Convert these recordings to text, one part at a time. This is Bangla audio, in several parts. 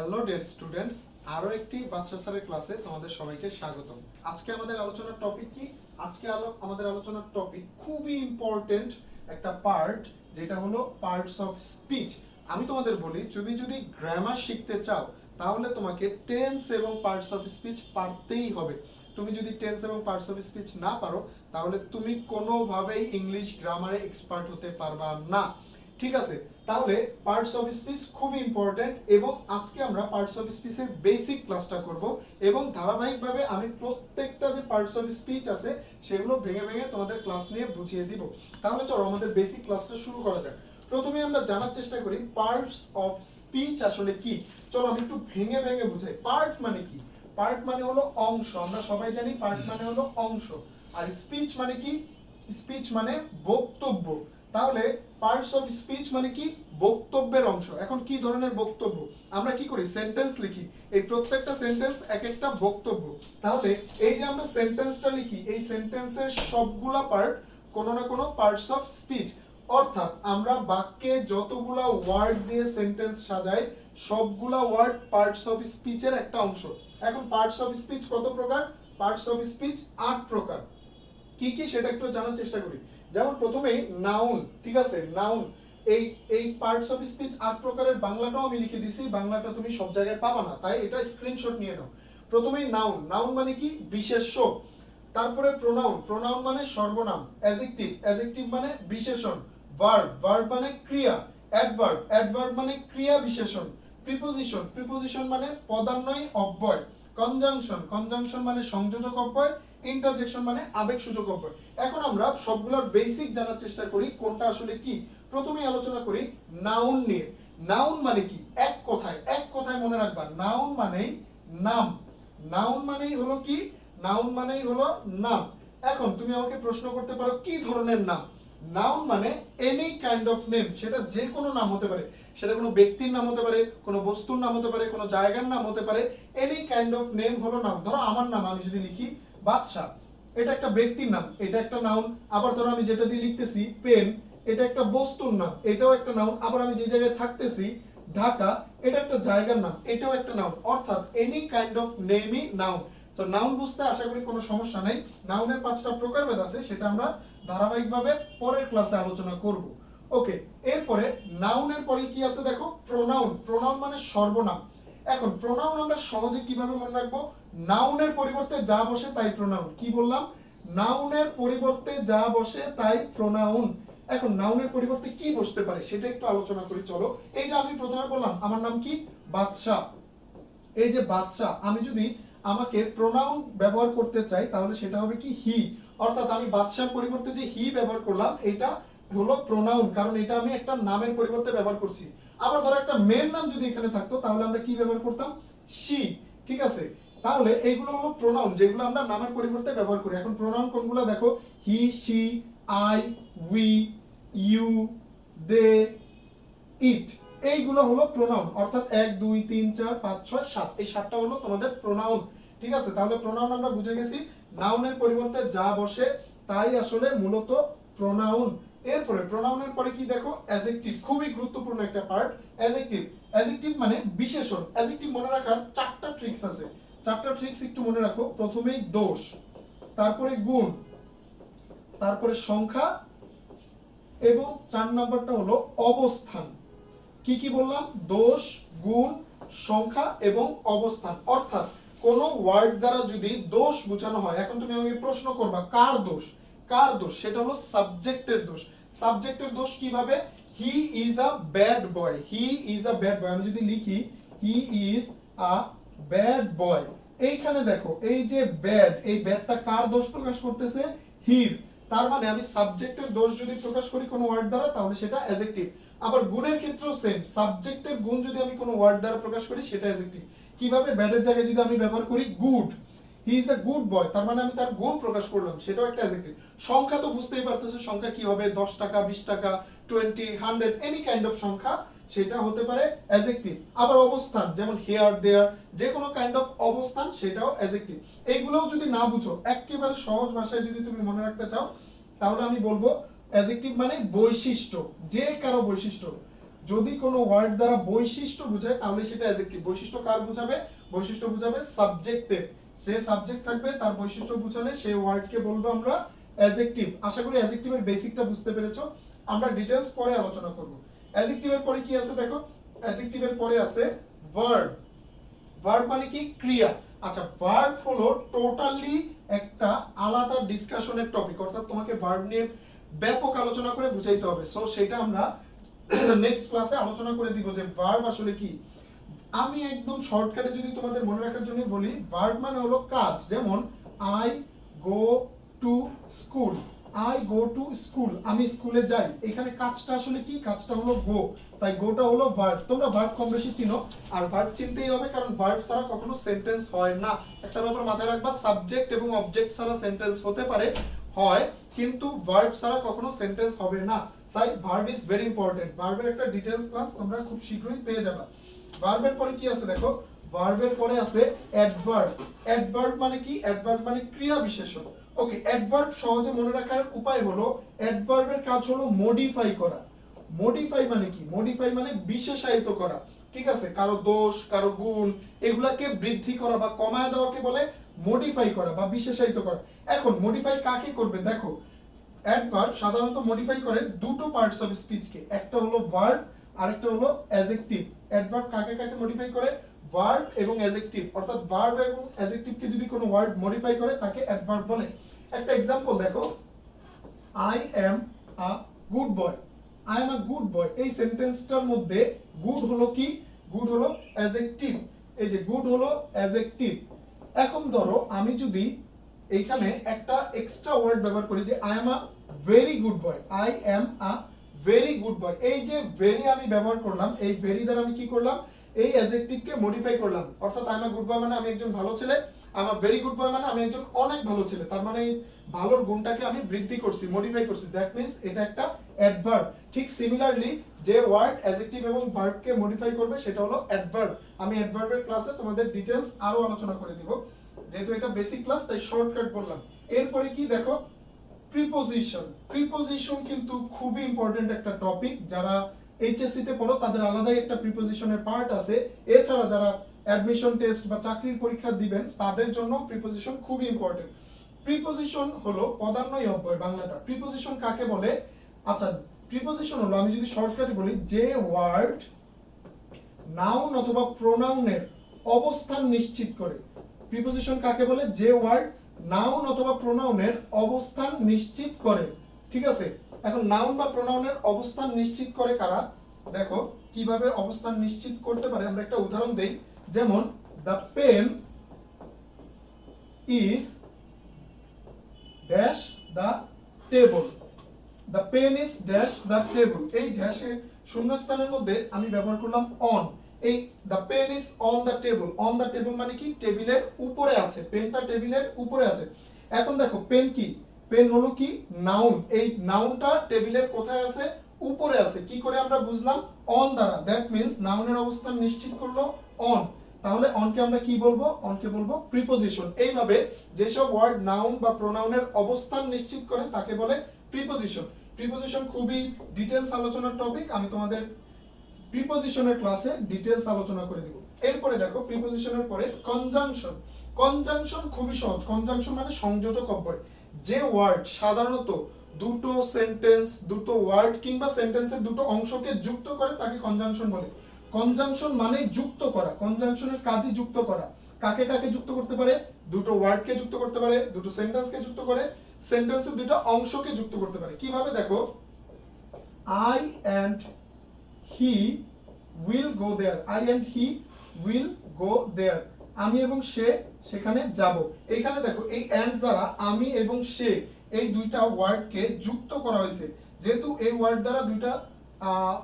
হ্যালো ডিয়ার স্টুডেন্টস আরও একটি বাচ্চা স্যারের ক্লাসে তোমাদের সবাইকে স্বাগতম। আজকে আমাদের আলোচনার টপিক কি? আজকে আমাদের আলোচনার টপিক খুবই ইম্পর্টেন্ট একটা পার্ট যেটা হলো পার্টস অফ স্পিচ আমি তোমাদের বলি, তুমি যদি গ্রামার শিখতে চাও, তাহলে তোমাকে টেন্স এবং পার্টস অফ স্পিচ পারতেই হবে। তুমি যদি টেন্স এবং পার্টস অফ স্পিচ না পারো, তাহলে তুমি কোনোভাবেই ইংলিশ গ্রামারে এক্সপার্ট হতে পারবা না। ঠিক আছে, তাহলে পার্টস অফ স্পিচ খুব ইম্পর্টেন্ট এবং আজকে আমরা পার্টস অফ স্পিচের বেসিক ক্লাসটা করব এবং ধারাবাহিকভাবে আমি প্রত্যেকটা যে পার্টস অফ স্পিচ আছে, সেগুলো ভেঙে ভেঙে তোমাদের ক্লাস নিয়ে বুঝিয়ে দিব। তাহলে চলো আমাদের বেসিক ক্লাসটা শুরু করা যাক। প্রথমে আমরা জানার চেষ্টা করি পার্টস অফ স্পিচ আসলে কি? চলো আমি একটু ভেঙে ভেঙে বুঝাই। পার্ট মানে কি? পার্ট মানে হলো অংশ, আমরা সবাই জানি পার্ট মানে হলো অংশ। আর স্পিচ মানে কি? স্পিচ মানে বক্তব্য। তাহলে পার্টস অফ স্পিচ মানে কি? বক্তব্যের অংশ। এখন কি ধরনের বক্তব্য? আমরা কি করি? সেন্টেন্স লিখি। এই প্রত্যেকটা সেন্টেন্স এক একটা বক্তব্য। তাহলে এই যে আমরা সেন্টেন্সটা লিখি, এই সেন্টেন্সের সবগুলা পার্ট কোনো না কোনো পার্টস অফ স্পিচ অর্থাৎ আমরা বাক্যে যতগুলা ওয়ার্ড দিয়ে সেন্টেন্স সাজাই, সবগুলা ওয়ার্ড পার্টস অফ স্পিচের একটা অংশ। এখন পার্টস অফ স্পিচ কত প্রকার? পার্টস অফ স্পিচ আট প্রকার। কি কি সেটা একটু জানার চেষ্টা করি। যেমন প্রথমেই নাউন ঠিক আছে? নাউন এই এই পার্টস অফ স্পিচ আট প্রকারের বাংলাটাও আমি লিখে দিছি বাংলাটা তুমি সব জায়গায় পাবা না, তাই এটা স্ক্রিনশট নিয়ে নাও। প্রথমেই নাউন নাউন মানে কি? বিশেষ্য। তারপরে প্রোনাউন প্রোনাউন মানে সর্বনাম অ্যাজেক্টিভ অ্যাজেক্টিভ মানে বিশেষণ ভার্ব ভার্ব মানে ক্রিয়া অ্যাডভার্ব অ্যাডভার্ব মানে ক্রিয়া বিশেষণ প্রিপোজিশন প্রিপোজিশন মানে পদান্বয় অব্যয় কনজাংশন কনজাংশন মানে সংযোজক অব্যয় ইন্টারজেকশন মানে আবেগ আবেগসূচক অব্যয় এখন আমরা সবগুলোর বেসিক জানার চেষ্টা করি, কোনটা আসলে কি? প্রথমে আলোচনা করি নাউন নিয়ে। নাউন মানে কি? এক কথায়। এক কথায় মনে রাখবা নাউন মানেই নাম। নাউন মানেই হলো কি? নাউন মানেই হলো নাম। এখন তুমি আমাকে প্রশ্ন করতে পারো, কি ধরনের নাম? নাউন মানে এনি কাইন্ড অফ নেম সেটা যে কোনো নাম হতে পারে। সেটা কোনো ব্যক্তির নাম হতে পারে, কোনো বস্তুর নাম হতে পারে, কোনো জায়গার নাম হতে পারে। এনি কাইন্ড অফ নেম হলো নাম ধরো আমার নাম, আমি যদি লিখি বাদশা এটা একটা ব্যক্তির নাম, এটা একটা নাউন আবার ধরো আমি যেটা দিয়ে লিখতেছি পেন এটা একটা বস্তুর নাম, এটাও একটা নাউন আবার আমি যে জায়গায় থাকতেছি, ঢাকা, এটা একটা জায়গার নাম, এটাও একটা নাউন অর্থাৎ এনি কাইন্ড অফ নেমই নাউন তো নাউন বুঝতে আশা করি কোনো সমস্যা নেই। নাউনের পাঁচটা প্রকারভেদ আছে, সেটা আমরা ধারাবাহিকভাবে পরের ক্লাসে আলোচনা করব। ওকে এরপরে নাউনের পরে কি আছে দেখো? প্রোনাউন প্রোনাউন মানে সর্বনাম। এখন প্রোনাউন আমরা সহজে কীভাবে মনে রাখব? নাউনের পরিবর্তে যা বসে তাই প্রোনাউন কি বললাম? নাউনের পরিবর্তে যা বসে তাই প্রোনাউন এখন নাউনের পরিবর্তে কি বসতে পারে সেটা একটু আলোচনা করি, চলো। এই যে আমি প্রথমে বললাম, আমার নাম কি? বাদশাহ। এই যে বাদশাহ, আমি যদি আমাকে প্রোনাউন ব্যবহার করতে চাই, তাহলে সেটা হবে কি? হি অর্থাৎ আমি বাদশার পরিবর্তে যে হি ব্যবহার করলাম, এটা হলো প্রোনাউন কারণ এটা আমি একটা নামের পরিবর্তে ব্যবহার করছি। আবার ধরো একটা মেয়ের নাম যদি এখানে থাকতো, তাহলে আমরা কি ব্যবহার করতাম? শি ঠিক আছে? তাহলে এইগুলো হলো প্রোনাউন যেগুলো আমরা নামের পরিবর্তে ব্যবহার করি। এখন প্রোনাউন কোনগুলো? দেখো he she I we you they it এইগুলো হলো প্রোনাউন অর্থাৎ এক, দুই, তিন, চার, পাঁচ, ছয়, সাত। এই সাতটা হলো তোমাদের প্রোনাউন ঠিক আছে? তাহলে প্রোনাউন আমরা বুঝে গেছি। নাউনের পরিবর্তে যা বসে, তাই আসলে মূলত প্রোনাউন এরপরে প্রোনাউনের পরে কি দেখো? অ্যাজেক্টিভ খুবই গুরুত্বপূর্ণ একটা পার্ট অ্যাজেক্টিভ অ্যাজেক্টিভ মানে বিশেষণ। অ্যাজেক্টিভ মনে রাখার চারটা ট্রিক্স আছে। চারটা ট্রিক্স একটু মনে রাখো। প্রথমেই দোষ, তারপরে গুণ, তারপরে সংখ্যা, এবং চার নাম্বারটা হলো অবস্থান। কি কি বললাম? দোষ, গুণ, সংখ্যা এবং অবস্থান। অর্থাৎ কোন ওয়ার্ড দ্বারা যদি দোষ বোঝানো হয়, এখন তুমি আমাকে প্রশ্ন করবা, কার দোষ? কার দোষ? সেটা হলো সাবজেক্টের দোষ। সাবজেক্টের দোষ কীভাবে? He is a bad boy he is a bad boy আমি যদি লিখি হি ইজ আ ব্যাড বয় এইখানে দেখো, এই যে ব্যাড এই ব্যাডটা কার দোষ প্রকাশ করতেছে? হির তার মানে আমি সাবজেক্টের দোষ যদি প্রকাশ করি কোনো ওয়ার্ড দ্বারা, তাহলে সেটা অ্যাজেক্টিভ আবার গুণের ক্ষেত্রেও সেম সাবজেক্টের গুণ যদি আমি কোনো ওয়ার্ড দ্বারা প্রকাশ করি, সেটা অ্যাজেক্টিভ কীভাবে ব্যাডের জায়গায় যদি আমি ব্যবহার করি? Good he is a good boy তার মানে আমি তার গুণ প্রকাশ করলাম। সেটাও একটা অ্যাজেক্টিভ সংখ্যা তো বুঝতেই পারতেছে সংখ্যা কি হবে? দশ টাকা, বিশ টাকা twenty hundred any kind of সংখ্যা, সেটা হতে পারে অ্যাজেক্টিভ আবার অবস্থান, যেমন হেয়ার দেয়ার যে কোনো কাইন্ড অফ অবস্থান, সেটাও অ্যাজেক্টিভ এইগুলোও যদি না বুঝো, একেবারে সহজ ভাষায় যদি তুমি মনে রাখতে চাও, তাহলে আমি বলব অ্যাজেক্টিভ মানে বৈশিষ্ট্য, যে কারও বৈশিষ্ট্য। যদি কোনো ওয়ার্ড দ্বারা বৈশিষ্ট্য বোঝায়, তাহলে সেটা অ্যাজেক্টিভ বৈশিষ্ট্য কার বোঝাবে? বৈশিষ্ট্য বোঝাবে সাবজেক্টের যে সাবজেক্ট থাকবে, তার বৈশিষ্ট্য বুঝালে সেই ওয়ার্ডকে বলব আমরা অ্যাজেক্টিভ আশা করি অ্যাজেক্টিভের বেসিকটা বুঝতে পেরেছ। আমরা ডিটেলস পরে আলোচনা করব। অ্যাজেক্টিভের পরে কি আছে দেখো? অ্যাজেক্টিভের পরে আছে ভার্ব ভার্ব মানে কি? ক্রিয়া। আচ্ছা ভার্ব হলো টোটালি একটা আলাদা ডিসকাশনের টপিক অর্থাৎ তোমাকে ভার্ব নিয়ে ব্যাপক আলোচনা করে বুঝাইতে হবে। সো সেটা আমরা নেক্সট ক্লাসে আলোচনা করে দিব যে ভার্ব আসলে কি? আমি একদম শর্টকাটে যদি তোমাদের মনে রাখার জন্য বলি ভার্ব মানে হলো কাজ। যেমন I go to school I go to school আমি স্কুলে যাই। এখানে কাজটা আসলে কি? কাজটা হলো গো তাই গোটা হলো ভার্ব তোমরা ভার্ব কম বেশি চিনো। আর ভার্ব চিনতেই হবে, কারণ ভার্ব ছাড়া কখনো সেন্টেন্স হয় না। একটা ব্যাপার মাথায় রাখবা সাবজেক্ট এবং অবজেক্ট ছাড়া সেন্টেন্স হতে পারে, হয়, কিন্তু ভার্ব ছাড়া কখনো সেন্টেন্স হবে না। তাই ভার্ব ইজ ভেরি ইম্পর্টেন্ট ভার্বের একটা ডিটেলস ক্লাস তোমরা খুব শীঘ্রই পেয়ে যাবে। ভার্বের পরে কি আছে দেখো? ভার্বের পরে আছে অ্যাডভার্ব অ্যাডভার্ব মানে কি? অ্যাডভার্ব মানে ক্রিয়া বিশেষণ। ওকে অ্যাডভার্ব সহজে মনে রাখার উপায় হলো অ্যাডভার্বের কাজ হলো মডিফাই করা। মডিফাই মানে কি? মডিফাই মানে বিশেষায়িত করা। ঠিক আছে? কারও দোষ, কারও গুণ, এগুলাকে বৃদ্ধি করা বা কমায় দেওয়াকে বলে মডিফাই করা বা বিশেষায়িত করা। এখন মডিফাই কাকে করবে? দেখো অ্যাডভার্ব সাধারণত মডিফাই করে দুটো পার্টস অফ স্পিচকে একটা হলো ভার্ব আরেকটা হলো অ্যাজেক্টিভ অ্যাডভার্ব কাকে কাকে মডিফাই করে? ভার্ব এবং অ্যাজেক্টিভ অর্থাৎ ভার্ব এবং অ্যাজেক্টিভকে যদি কোনো ওয়ার্ড মডিফাই করে, তাকে অ্যাডভার্ব বলে। একটা এক্সাম্পল দেখো। I am a good boy I am a good boy এই সেন্টেন্সটার মধ্যে গুড হলো কি? গুড হলো অ্যাজেক্টিভ এই যে গুড হলো অ্যাজেক্টিভ এখন ধরো আমি যদি এইখানে একটা এক্সট্রা ওয়ার্ড ব্যবহার করি যে I am a very good boy I am a very good boy এই যে ভেরি আমি ব্যবহার করলাম, এই ভেরি দ্বারা আমি কি করলাম? এই অ্যাজেক্টিভকে মডিফাই করলাম। অর্থাৎ আই এম গুড বয় মানে আমি একজন ভালো ছেলে আমার ভেরি গুড বয় মানে আমি একজন অনেক ভালো ছেলে। তার মানে ভালোর গুণটাকে আমি বৃদ্ধি করছি মডিফাই করছি। দ্যাট মিন্স এটা একটা অ্যাডভার্ব ঠিক সিমিলারলি যে ওয়ার্ড অ্যাজেক্টিভ এবং ভার্বকে মডিফাই করবে, সেটা হলো অ্যাডভার্ব আমি অ্যাডভার্বের ক্লাসে তোমাদের ডিটেলস আরও আলোচনা করে দিব। যেহেতু এটা বেসিক ক্লাস তাই শর্টকাট বললাম। এরপরে কি দেখো? প্রিপোজিশন প্রিপোজিশন কিন্তু খুবই ইম্পর্টেন্ট একটা টপিক যারা এইচএসসি তে পড়ো, তাদের আলাদাই একটা প্রিপোজিশনের পার্ট আছে। এছাড়া যারা অ্যাডমিশন টেস্ট বা চাকরির পরীক্ষা দিবেন, তাদের জন্য প্রিপোজিশন খুবই ইম্পর্টেন্ট প্রিপোজিশন হলো পদান্বয়ী অব্যয়, বাংলাটা। প্রিপোজিশন কাকে বলে? আচ্ছা প্রিপোজিশন হলো, আমি যদি শর্টকাটে বলি, যে ওয়ার্ড নাউন অথবা প্রোনাউনের অবস্থান নিশ্চিত করে। প্রিপোজিশন কাকে বলে? যে ওয়ার্ড নাউন অথবা প্রোনাউনের অবস্থান নিশ্চিত করে, ঠিক আছে? এখন নাউন বা প্রোনাউনের অবস্থান নিশ্চিত করে কারা? দেখো, কীভাবে অবস্থান নিশ্চিত করতে পারে, আমরা একটা উদাহরণ দেই। যেমন the pen is dash the table the pen is dash the table এই ড্যাশের শূন্যস্থানের মধ্যে আমি ব্যবহার করলাম অন এই the pen is on the table on the table মানে কি? টেবিলের উপরে আছে পেনটা টেবিলের উপরে আছে। এখন দেখো পেন কি? পেন হলো কি? নাউন এই নাউনটা টেবিলের কোথায় আছে? উপরে আছে। কি করে আমরা বুঝলাম? অন দ্বারা। দ্যাট মিন্স নাউনের অবস্থান নিশ্চিত করল অন তাহলে অনকে আমরা কি বলব? অনকে বলব প্রিপোজিশন এইভাবে যেসব ওয়ার্ড নাউন বা প্রোনাউনের অবস্থান নিশ্চিত করে তাকে বলে প্রিপোজিশন প্রিপোজিশন খুবই ডিটেলস আলোচনার টপিক আমি তোমাদের প্রিপোজিশনের ক্লাসে ডিটেলস আলোচনা করে দিব। এরপরে দেখো প্রিপোজিশনের পরে কনজাংশন কনজাংশন খুবই সহজ। কনজাংশন মানে সংযোজক অব্যয়। যে ওয়ার্ড সাধারণত দুটো সেন্টেন্স দুটো ওয়ার্ড কিংবা সেন্টেন্সের দুটো অংশকে যুক্ত করে, তাকে কনজাংশন বলে। কনজাংশন মানে যুক্ত করা। কনজাংশনের কাজই যুক্ত করা। কাকে কাকে যুক্ত করতে পারে? দুটো ওয়ার্ডকে যুক্ত করতে পারে, দুটো সেন্টেন্সকে যুক্ত করে সেন্টেন্সের দুটো অংশকে যুক্ত করতে পারে। কীভাবে দেখো? I and he will go there I and he will go there আমি এবং সে সেখানে যাব। এইখানে দেখো, এই অ্যান্ড দ্বারা আমি এবং সে এই দুইটা ওয়ার্ডকে যুক্ত করা হয়েছে। যেহেতু এই ওয়ার্ড দ্বারা দুইটা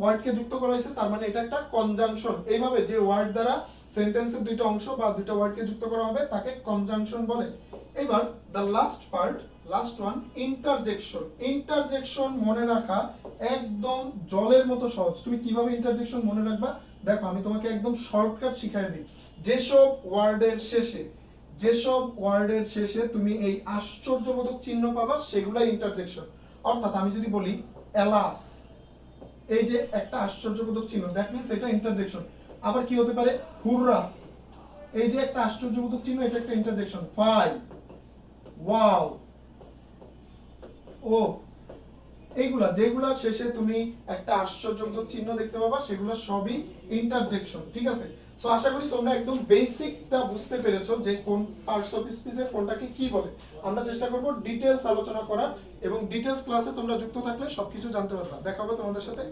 ওয়ার্ডকে যুক্ত করা হয়েছে, তার মানে এটা একটা কনজাংশন এইভাবে যে ওয়ার্ড দ্বারা সেন্টেন্সের দুইটা অংশ বা দুইটা ওয়ার্ডকে যুক্ত করা হবে, তাকে কনজাংশন বলে। এবার the last part last one interjection interjection মনে রাখা একদম জলের মতো সহজ। তুমি কীভাবে ইন্টারজেকশন মনে রাখবা? দেখো, আমি তোমাকে একদম শর্টকাট শিখাই দিই। যেসব ওয়ার্ডের শেষে, যেসব ওয়ার্ডের শেষে তুমি এই আশ্চর্যবোধক চিহ্ন পাবা, সেগুলাই ইন্টারজেকশন অর্থাৎ আমি যদি বলি এলাস এই যে একটা আশ্চর্যবোধক চিহ্ন দ্যাট মিন্স এটা ইন্টারজেকশন আবার কি হতে পারে? হুররা, এই যে একটা আশ্চর্যবোধক চিহ্ন, এটা একটা ইন্টারজেকশন ফাই ওয়াও ও, এইগুলা, যেগুলা শেষে তুমি একটা আশ্চর্যবোধক চিহ্ন দেখতে পাবা, সেগুলো সবই ইন্টারজেকশন ঠিক আছে? সো আশা করি তোমরা একদম বেসিকটা বুঝতে পেরেছ যে কোন পার্টস অফ স্পিচের কোনটাকে কি বলে। আমরা চেষ্টা করব ডিটেলস আলোচনা করার এবং ডিটেলস ক্লাসে তোমরা যুক্ত থাকলে সবকিছু জানতে পারবা। দেখা হবে তোমাদের সাথে।